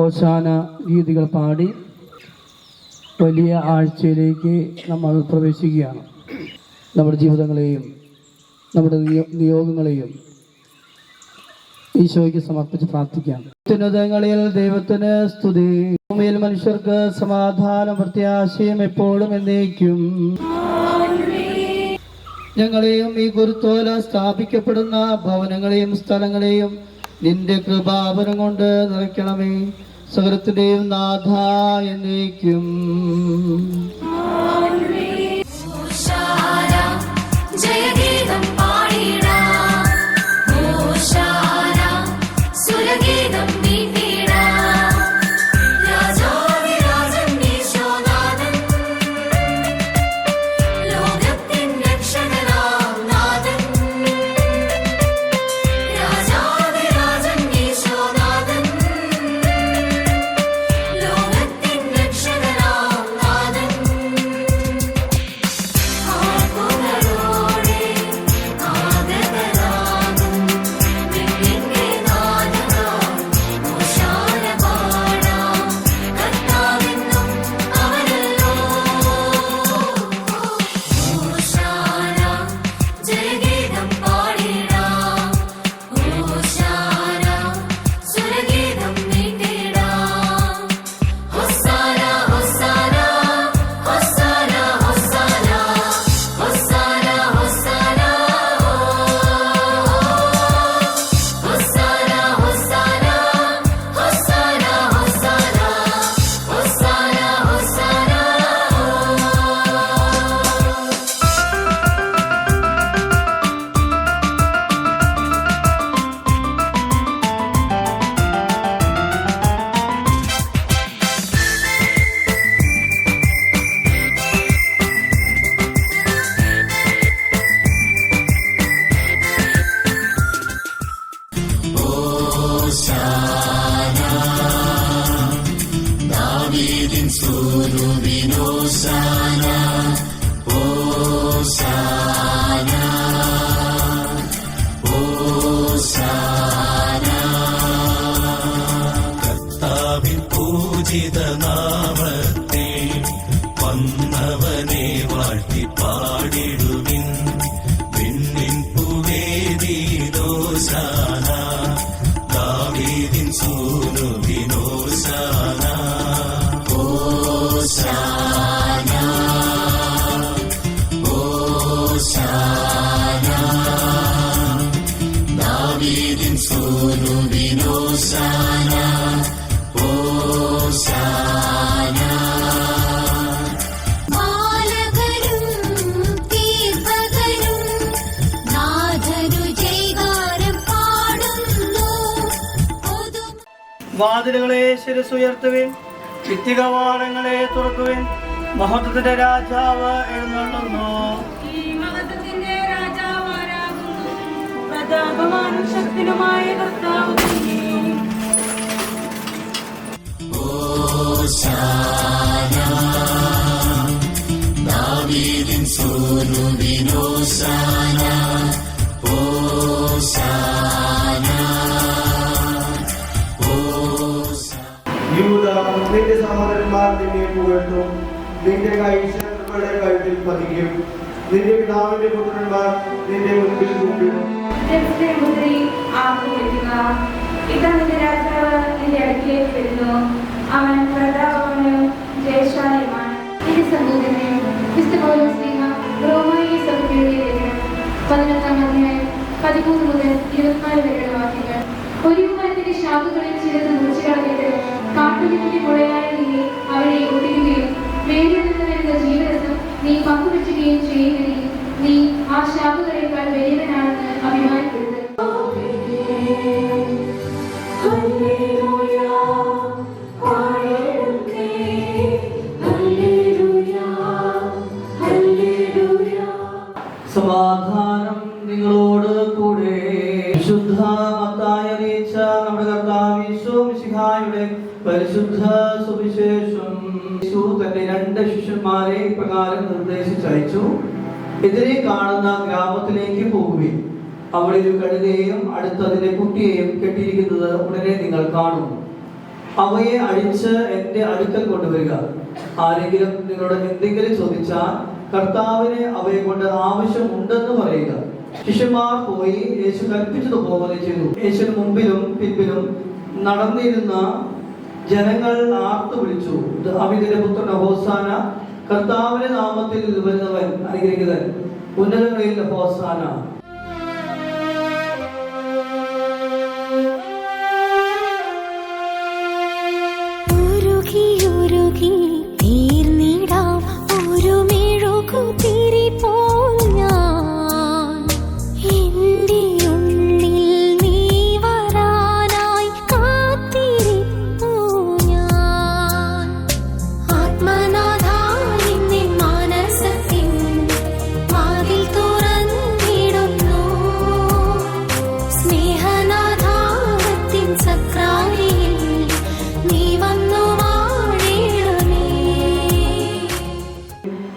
ഓശാന ഗീതികൾ പാടി വലിയ ആഴ്ചയിലേക്ക് നമ്മൾ പ്രവേശിക്കുകയാണ്. നമ്മുടെ ജീവിതങ്ങളെയും നമ്മുടെ നിയോഗങ്ങളെയും ഈശോയ്ക്ക് സമർപ്പിച്ച് പ്രാർത്ഥിക്കാം. അത്യുന്നതങ്ങളിൽ ദൈവത്തിന് സ്തുതി. ഭൂമിയിൽ മനുഷ്യർക്ക് സമാധാനം പ്രത്യാശയും എപ്പോഴും എന്നേക്കും. ഞങ്ങളെയും ഈ ഗുരുത്തോല സ്ഥാപിക്കപ്പെടുന്ന ഭവനങ്ങളെയും സ്ഥലങ്ങളെയും നിന്റെ കൃപാപനം കൊണ്ട് നിറയ്ക്കണമേ. സകലത്തിന്റെയും നാഥ എന്നേക്കും. ദാവീദിൻ സ്തൂനുവിനോസാന ഓസാന ഓസാന കർത്താവിൻ പൂജിത നാമത്തെ വന്നവനെ വാഴ്ത്തി പാടിടുക വാതിലുകളെ ശിരസ് ഉയർത്തുവിൻ ഭിത്തികവാടങ്ങളെ തുറക്കുവിൻ. മഹത്വത്തിന്റെ രാജാവ് എഴുന്നള്ളുന്നു. ശക്തനുമായ കർത്താവ് ദാവീദിൻ സോനു ഓ സാന നിന്റെ സഹോദരന്മാർ നിന്നെ പുകഴ്ത്തും. നിന്റെ കൈ ശത്രുക്കളുടെ കഴുത്തിൽ പതിക്കും. നിന്റെ പിതാവിന്റെ പുത്രന്മാർ നിന്റെ മുൻപിൽ കൂട്ടും ഒരു മരത്തിന്റെ ശാഖകളിൽ ചിലത് മുറിച്ചു കളഞ്ഞിട്ട് കാഠിന്യത്തിന്റെ പുഴയായ നിന്നെ അവരെ ഒതുക്കുകയും വേദനത്തിനെടുത്ത ജീവരസം നീ പങ്കുവെക്കുകയും ചെയ്യുന്നെങ്കിൽ നീ ആ ശാപകളേക്കാൾ വലിയവനാണെന്ന് അഭിമാനപ്പെടുന്നത് സമാധാനം നിങ്ങളോട് കൂടെ. ശുദ്ധ പരിശുദ്ധ സുവിശേഷം തന്റെ രണ്ട് ശിഷ്യന്മാരെ ഇപ്രകാരം നിർദ്ദേശിച്ചയച്ചു. എതിരെ കാണുന്ന ഗ്രാമത്തിലേക്ക് പോകുവിൻ. അവിടെ ഒരു കഴുതയെയും അടുത്തതിന്റെ കുട്ടിയെയും കെട്ടിയിരിക്കുന്നത് ഉടനെ നിങ്ങൾ കാണും. അവയെ അഴിച്ച് എന്റെ അടുക്കൽ കൊണ്ടുവരിക. ആരെങ്കിലും നിങ്ങളുടെ എന്തെങ്കിലും ചോദിച്ചാൽ കർത്താവിന് അവയെ കൊണ്ട് ആവശ്യമുണ്ടെന്ന് പറയുക. ശിഷ്യന്മാർ പോയി യേശു കൽപ്പിച്ചതുപോലെ ചെയ്തു. യേശുവിന് മുമ്പിലും പിൻപിലും നടന്നിരുന്ന ജനങ്ങൾ ആർത്തു വിളിച്ചു. അമിതിന്റെ പുത്രൻ ഹോസാന കർത്താവിന്റെ നാമത്തിൽ വരുന്നവൻ അനുഗ്രഹിക്കുന്നവൻ ഉന്നതങ്ങളിൽ ഹോസാന.